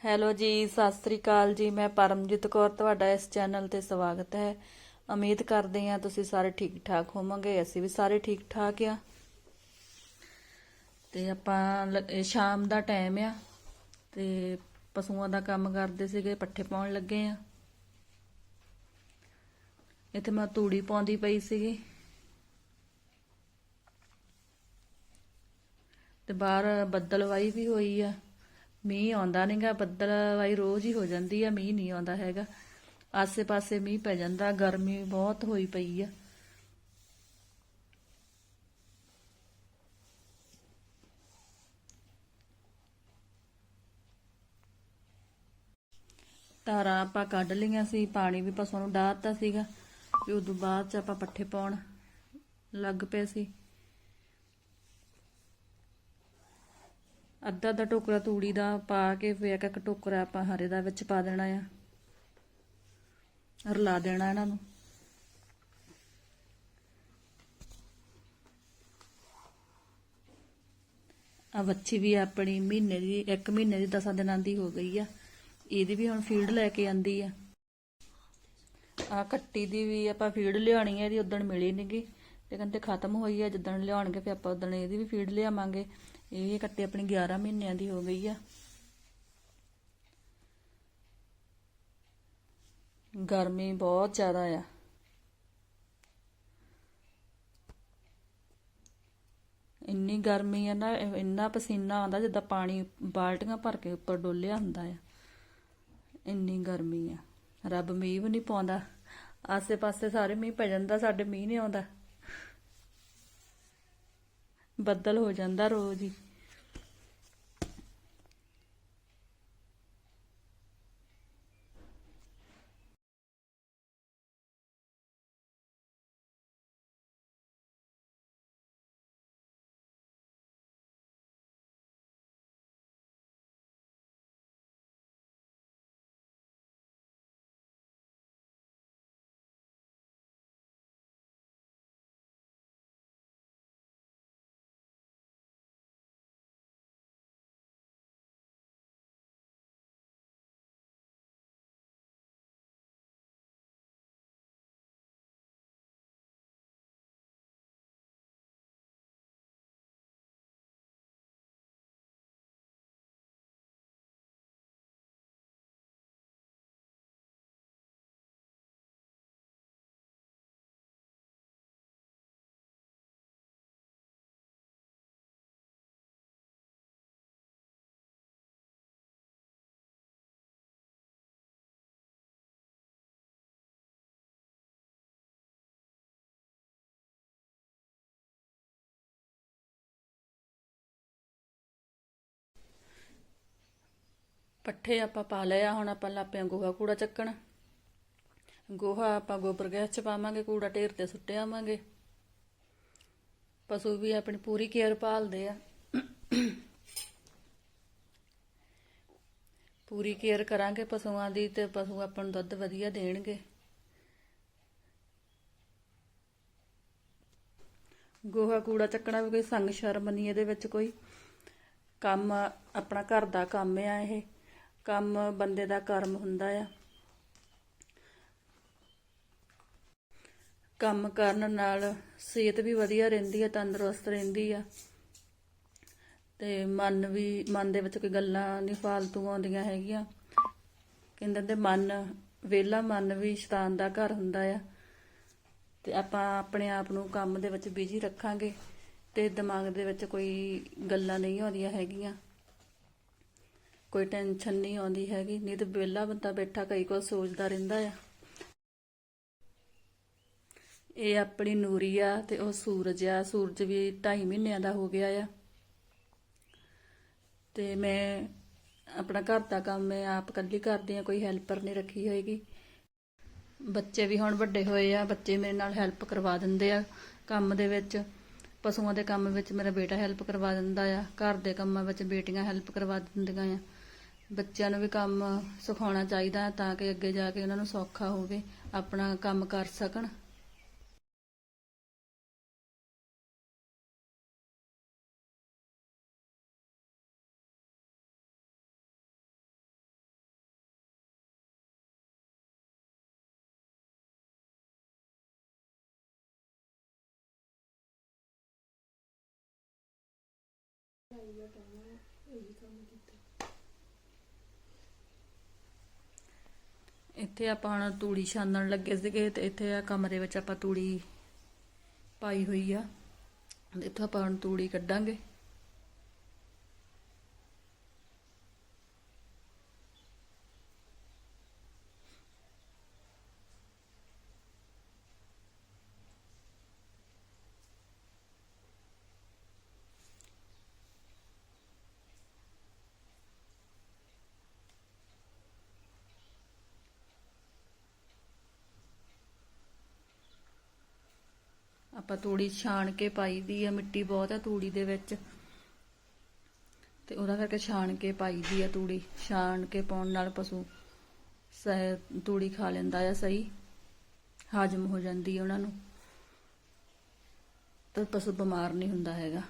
Hello ਜੀ, ਸਤਿ ਸ੍ਰੀ ਅਕਾਲ ਜੀ। ਮੈਂ ਪਰਮਜੀਤ ਕੌਰ, ਤੁਹਾਡਾ ਇਸ ਚੈਨਲ ਤੇ ਸਵਾਗਤ ਹੈ। ਉਮੀਦ ਕਰਦੇ ਹਾਂ ਤੁਸੀਂ ਸਾਰੇ ਠੀਕ ਠਾਕ ਹੋਵੋਗੇ, ਅਸੀਂ ਵੀ ਸਾਰੇ ਠੀਕ ਠਾਕ ਆ ਤੇ ਆਪਾਂ ਸ਼ਾਮ ਦਾ ਟਾਈਮ ਆ ਤੇ ਪਸ਼ੂਆਂ ਦਾ ਕੰਮ ਕਰਦੇ ਸੀਗੇ, ਪੱਠੇ ਪਾਉਣ ਲੱਗੇ ਆ ਇੱਥੇ ਮੈਂ ਤੂੜੀ ਪਾਉਂਦੀ ਪਈ ਸੀਗੀ। ਤੇ ਬਾਹਰ ਬੱਦਲਵਾਈ ਵੀ ਹੋਈ ਆ। ਮੀਂਹ ਆਉਂਦਾ ਨਹੀਂਗਾ ਬੱਦਲਵਾਈ ਰੋਜ਼ ਹੀ ਹੋ ਜਾਂਦੀ ਆ, ਮੀਂਹ ਨਹੀਂ ਆਉਂਦਾ ਹੈਗਾ। ਆਸੇ-ਪਾਸੇ ਮੀਂਹ ਪੈ ਜਾਂਦਾ, ਗਰਮੀ ਬਹੁਤ ਹੋਈ ਪਈ ਆ। ਧਾਰਾਂ ਆਪਾਂ ਕੱਢ ਲਈਆਂ ਸੀ, ਪਾਣੀ ਵੀ ਪਸ਼ੂਆਂ ਨੂੰ ਡਾਹਤਾ ਸੀਗਾ ਤੇ ਉਦੋਂ ਬਾਅਦ ਚ ਆਪਾਂ ਪੱਠੇ ਪਾਉਣ ਲੱਗ ਪਏ ਸੀ। ਅੱਧਾ ਅੱਧਾ ਟੋਕਰਾ ਤੂੜੀ ਦਾ ਪਾ ਕੇ ਫਿਰ ਇੱਕ ਇੱਕ ਟੋਕਰਾ ਆਪਾਂ ਹਰੇ ਦਾ ਵਿੱਚ ਪਾ ਦੇਣਾ ਆ। ਰਲਾ ਦੇਣਾ ਇਹਨਾਂ ਨੂੰ। ਆ ਵੱਛੀ ਵੀ ਆਪਣੀ ਮਹੀਨੇ ਦੀ, ਇੱਕ ਮਹੀਨੇ ਦੀ 10 ਦਿਨਾਂ ਦੀ ਹੋ ਗਈ ਆ। ਇਹਦੀ ਵੀ ਹੁਣ ਫੀਡ ਲੈ ਕੇ ਆਂਦੀ ਆ। ਆ ਕੱਟੀ ਦੀ ਵੀ ਆਪਾਂ ਫੀਡ ਲਿਆਉਣੀ ਹੈ ਇਹਦੀ ਉਦਣ ਮਿਲੀ ਨਹੀਂਗੀ ਤੇ ਕਹਿੰਦੇ ਖਤਮ ਹੋਈ ਆ, ਜਿੱਦਣ ਲਿਆਉਣਗੇ ਫਿਰ ਆਪਾਂ ਉਦਣ ਇਹਦੀ ਵੀ ਫੀਡ ਲਿਆਵਾਂਗੇ। ਇਹ ਕੱਟੀ ਆਪਣੀ 11 ਮਹੀਨਿਆਂ ਦੀ ਹੋ ਗਈ ਆ। ਗਰਮੀ ਬਹੁਤ ਜ਼ਿਆਦਾ ਆ। ਇੰਨੀ ਗਰਮੀ ਆ ਨਾ, ਇੰਨਾ ਪਸੀਨਾ ਆਉਂਦਾ ਜਿੱਦਾਂ ਪਾਣੀ ਬਾਲਟੀਆਂ ਭਰ ਕੇ ਉੱਪਰ ਡੋਲਿਆ ਹੁੰਦਾ ਆ। ਇੰਨੀ ਗਰਮੀ ਆ। ਰੱਬ ਮੀਂਹ ਵੀ ਨਹੀਂ ਪਾਉਂਦਾ। ਆਸੇ-ਪਾਸੇ ਸਾਰੇ ਮੀਂਹ ਪੈ ਜਾਂਦਾ, ਸਾਡੇ ਮੀਂਹ ਨਹੀਂ ਆਉਂਦਾ। ਬੱਦਲ ਹੋ ਜਾਂਦਾ ਰੋਜ਼ ਹੀ। ਪੱਠੇ ਆਪਾਂ ਪਾ ਲਿਆ ਹੁਣ ਆਪਾਂ ਲਾਪਿਆਂ ਗੋਹਾ ਕੂੜਾ ਚੱਕਣ। ਗੋਹਾ ਆਪਾਂ ਗੋਬਰ ਗੈਸ ਚ ਪਾਵਾਂਗੇ, ਕੂੜਾ ਢੇਰ ਤੇ ਸੁੱਟ ਆਵਾਂਗੇ। ਪਸ਼ੂ ਵੀ ਆਪਣੀ ਪੂਰੀ ਕੇਅਰ ਭਾਲਦੇ ਆ। ਪੂਰੀ ਕੇਅਰ ਕਰਾਂਗੇ ਪਸ਼ੂਆਂ ਦੀ ਤੇ ਪਸ਼ੂ ਆਪਾਂ ਨੂੰ ਦੁੱਧ ਵਧੀਆ ਦੇਣਗੇ। ਗੋਹਾ ਕੂੜਾ ਚੱਕਣਾ ਵੀ ਕੋਈ ਸੰਗ ਸ਼ਰਮ ਨਹੀਂ ਇਹਦੇ ਵਿੱਚ ਕੋਈ। ਕੰਮ, ਆਪਣਾ ਘਰ ਦਾ ਕੰਮ ਆ ਇਹ। ਕੰਮ ਬੰਦੇ ਦਾ ਕਰਮ ਹੁੰਦਾ ਆ। ਕੰਮ ਕਰਨ ਨਾਲ ਸਿਹਤ ਵੀ ਵਧੀਆ ਰਹਿੰਦੀ ਆ, ਤੰਦਰੁਸਤ ਰਹਿੰਦੀ ਆ। ਤੇ ਮਨ ਵੀ, ਮਨ ਦੇ ਵਿੱਚ ਕੋਈ ਗੱਲਾਂ ਨਹੀਂ ਫਾਲਤੂ ਆਉਂਦੀਆਂ ਹੈਗੀਆਂ। ਕਹਿੰਦੇ ਤੇ ਮਨ, ਵਿਹਲਾ ਮਨ ਵੀ ਸ਼ੈਤਾਨ ਦਾ ਘਰ ਹੁੰਦਾ ਆ। ਤੇ ਆਪਾਂ ਆਪਣੇ ਆਪ ਨੂੰ ਕੰਮ ਦੇ ਵਿੱਚ ਬਿਜ਼ੀ ਰੱਖਾਂਗੇ ਤੇ ਦਿਮਾਗ ਦੇ ਵਿੱਚ ਕੋਈ ਗੱਲਾਂ ਨਹੀਂ ਆਉਂਦੀਆਂ ਹੈਗੀਆਂ। ਕੋਈ ਟੈਨਸ਼ਨ ਨਹੀਂ ਆਉਂਦੀ ਹੈਗੀ, ਨਹੀਂ ਤੇ ਵਿਹਲਾ ਬੰਦਾ ਬੈਠਾ ਕਈ ਕੁਝ ਸੋਚਦਾ ਰਹਿੰਦਾ ਆ। ਇਹ ਆਪਣੀ ਨੂਰੀ ਆ ਤੇ ਉਹ ਸੂਰਜ ਆ, ਸੂਰਜ ਵੀ 2.5 ਮਹੀਨਿਆਂ ਦਾ ਹੋ ਗਿਆ ਆ। ਤੇ ਮੈਂ ਆਪਣਾ ਘਰ ਦਾ ਕੰਮ ਮੈਂ ਆਪ ਇਕੱਲੀ ਕਰਦੀ ਆ, ਕੋਈ ਹੈਲਪਰ ਨਹੀਂ ਰੱਖੀ ਹੋਏਗੀ। ਬੱਚੇ ਵੀ ਹੁਣ ਵੱਡੇ ਹੋਏ ਆ, ਬੱਚੇ ਮੇਰੇ ਨਾਲ ਹੈਲਪ ਕਰਵਾ ਦਿੰਦੇ ਆ ਕੰਮ ਦੇ ਵਿੱਚ। ਪਸ਼ੂਆਂ ਦੇ ਕੰਮ ਵਿੱਚ ਮੇਰਾ ਬੇਟਾ ਹੈਲਪ ਕਰਵਾ ਦਿੰਦਾ ਆ, ਘਰ ਦੇ ਕੰਮਾਂ ਵਿੱਚ ਬੇਟੀਆਂ ਹੈਲਪ ਕਰਵਾ ਦਿੰਦੀਆਂ ਆ। ਬੱਚਿਆਂ ਨੂੰ ਵੀ ਕੰਮ ਸਿਖਾਉਣਾ ਚਾਹੀਦਾ ਤਾਂ ਕਿ ਅੱਗੇ ਜਾ ਕੇ ਉਹਨਾਂ ਨੂੰ ਸੌਖਾ ਹੋਵੇ, ਆਪਣਾ ਕੰਮ ਕਰ ਸਕਣ। ਇਹੀ ਕੰਮ ਕੀਤਾ ਇੱਥੇ ਆਪਾਂ ਹੁਣ ਤੂੜੀ ਛਾਨਣ ਲੱਗੇ ਸੀਗੇ ਤੇ ਇੱਥੇ ਆ ਕਮਰੇ ਵਿੱਚ ਆਪਾਂ ਤੂੜੀ ਪਾਈ ਹੋਈ ਆ। ਇੱਥੋਂ ਆਪਾਂ ਹੁਣ ਤੂੜੀ ਕੱਢਾਂਗੇ। ਆਪਾਂ ਤੂੜੀ ਛਾਣ ਕੇ ਪਾਈ ਦੀ ਆ, ਮਿੱਟੀ ਬਹੁਤ ਆ ਤੂੜੀ ਦੇ ਵਿੱਚ। ਤੇ ਉਹਦਾ ਕਰਕੇ ਛਾਣ ਕੇ ਪਾਈ ਦੀ ਆ ਤੂੜੀ, ਛਾਣ ਕੇ ਪਾਉਣ ਨਾਲ ਪਸ਼ੂ ਸ- ਤੂੜੀ ਖਾ ਲੈਂਦਾ ਆ ਸਹੀ, ਹਾਜਮ ਹੋ ਜਾਂਦੀ ਆ ਉਹਨਾਂ ਨੂੰ। ਤੇ ਪਸ਼ੂ ਬਿਮਾਰ ਨਹੀਂ ਹੁੰਦਾ ਹੈਗਾ।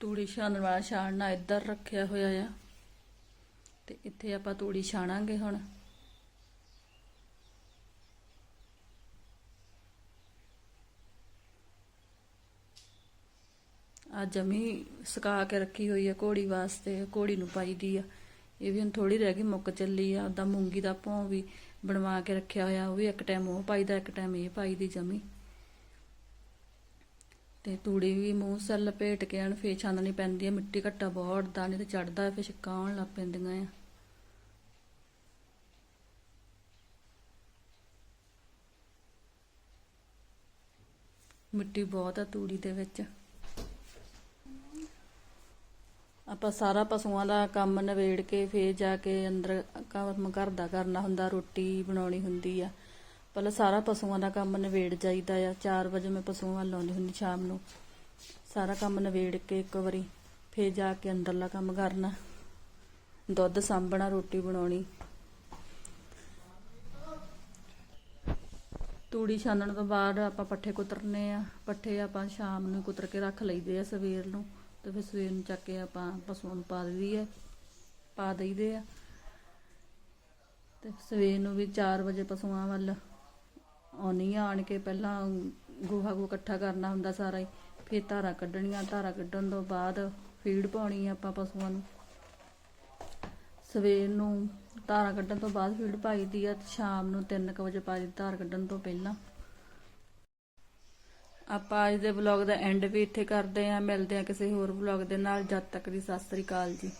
ਤੂੜੀ ਛਾਣਨ ਵਾਲਾ ਛਾਣਨਾ ਇੱਧਰ ਰੱਖਿਆ ਹੋਇਆ ਆ। ਤੇ ਇੱਥੇ ਆਪਾਂ ਤੂੜੀ ਛਾਣਾਂਗੇ ਹੁਣ। ਆ ਜਮੀ ਸੁਕਾ ਕੇ ਰੱਖੀ ਹੋਈ ਆ ਘੋੜੀ ਵਾਸਤੇ, ਘੋੜੀ ਨੂੰ ਪਾਈ ਦੀ ਆ। ਇਹ ਵੀ ਹੁਣ ਥੋੜੀ ਰਹਿ ਗਈ, ਮੁੱਕ ਚੱਲੀ ਆ। ਉਹਦਾ ਮੂੰਗੀ ਦਾ ਭੌਂ ਵੀ ਬਣਵਾ ਕੇ ਰੱਖਿਆ ਹੋਇਆ, ਉਹ ਵੀ ਇੱਕ ਟਾਈਮ ਉਹ ਪਾਈਦਾ, ਇੱਕ ਟਾਈਮ ਇਹ ਪਾਈ ਦੀ ਜਮੀ। ਤੇ ਤੂੜੀ ਵੀ ਮੂੰਹ ਸੈੱਲ ਲਪੇਟ ਕੇ ਐਨ ਫੇਰ ਛਾਨਣੀ ਪੈਂਦੀ ਹੈ ਮਿੱਟੀ ਘੱਟਾ ਬਹੁਤ ਉੱਡਦਾ, ਨਹੀਂ ਤੇ ਚੜਦਾ ਫੇਰ ਛਿੱਕਾਂ ਆਉਣ ਲੱਗ ਪੈਂਦੀਆਂ ਆ। ਮਿੱਟੀ ਬਹੁਤ ਆ ਤੂੜੀ ਦੇ ਵਿੱਚ। ਆਪਾਂ ਸਾਰਾ ਪਸ਼ੂਆਂ ਦਾ ਕੰਮ ਨਵੇੜ ਕੇ ਫੇਰ ਜਾ ਕੇ ਅੰਦਰ ਕੰਮ ਘਰ ਦਾ ਕਰਨਾ ਹੁੰਦਾ, ਰੋਟੀ ਬਣਾਉਣੀ ਹੁੰਦੀ ਆ। ਪਹਿਲਾਂ ਸਾਰਾ ਪਸ਼ੂਆਂ ਦਾ ਕੰਮ ਨਵੇੜ ਜਾਈਦਾ ਆ। 4 ਵਜੇ ਮੈਂ ਪਸ਼ੂਆਂ ਵੱਲ ਆਉਂਦੀ ਹੁੰਦੀ ਸ਼ਾਮ ਨੂੰ। ਸਾਰਾ ਕੰਮ ਨਵੇੜ ਕੇ ਇੱਕ ਵਾਰੀ ਫੇਰ ਜਾ ਕੇ ਅੰਦਰਲਾ ਕੰਮ ਕਰਨਾ। ਦੁੱਧ ਸਾਂਭਣਾ, ਰੋਟੀ ਬਣਾਉਣੀ। ਤੂੜੀ ਛਾਨਣ ਤੋਂ ਬਾਅਦ ਆਪਾਂ ਪੱਠੇ ਕੁਤਰਨੇ ਆ। ਪੱਠੇ ਆਪਾਂ ਸ਼ਾਮ ਨੂੰ ਕੁਤਰ ਕੇ ਰੱਖ ਲਈਦੇ ਆ ਸਵੇਰ ਨੂੰ। ਤੇ ਫਿਰ ਸਵੇਰ ਨੂੰ ਚੱਕ ਕੇ ਆਪਾਂ ਪਸ਼ੂਆਂ ਨੂੰ ਪਾ ਦਈਦੀ ਆ। ਪਾ ਦਈਦੇ ਆ। ਤੇ ਸਵੇਰ ਨੂੰ ਵੀ 4 ਵਜੇ ਪਸ਼ੂਆਂ ਵੱਲ ਆਉਣੀ ਆਣ ਕੇ ਪਹਿਲਾਂ ਗੋਹਾ ਗੋ ਇਕੱਠਾ ਕਰਨਾ ਹੁੰਦਾ ਸਾਰਾ ਹੀ, ਫਿਰ ਧਾਰਾਂ ਕੱਢਣੀਆਂ, ਧਾਰਾਂ ਕੱਢਣ ਤੋਂ ਬਾਅਦ ਫੀਡ ਪਾਉਣੀ ਆ ਆਪਾਂ ਪਸ਼ੂਆਂ ਨੂੰ। ਸਵੇਰ ਨੂੰ ਧਾਰਾਂ ਕੱਢਣ ਤੋਂ ਬਾਅਦ ਫੀਡ ਪਾਈ ਦੀ ਆ, ਸ਼ਾਮ ਨੂੰ 3:00 ਵਜੇ ਪਾਈ ਦੀ ਧਾਰ ਕੱਢਣ ਤੋਂ ਪਹਿਲਾਂ। ਆਪਾਂ ਅੱਜ ਦੇ ਵਲੌਗ ਦਾ ਐਂਡ ਵੀ ਇੱਥੇ ਕਰਦੇ ਆਂ, ਮਿਲਦੇ ਆਂ ਕਿਸੇ ਹੋਰ ਵਲੌਗ ਦੇ ਨਾਲ, ਜਦ ਤੱਕ ਦੀ ਸਤਿ ਸ੍ਰੀ ਅਕਾਲ ਜੀ।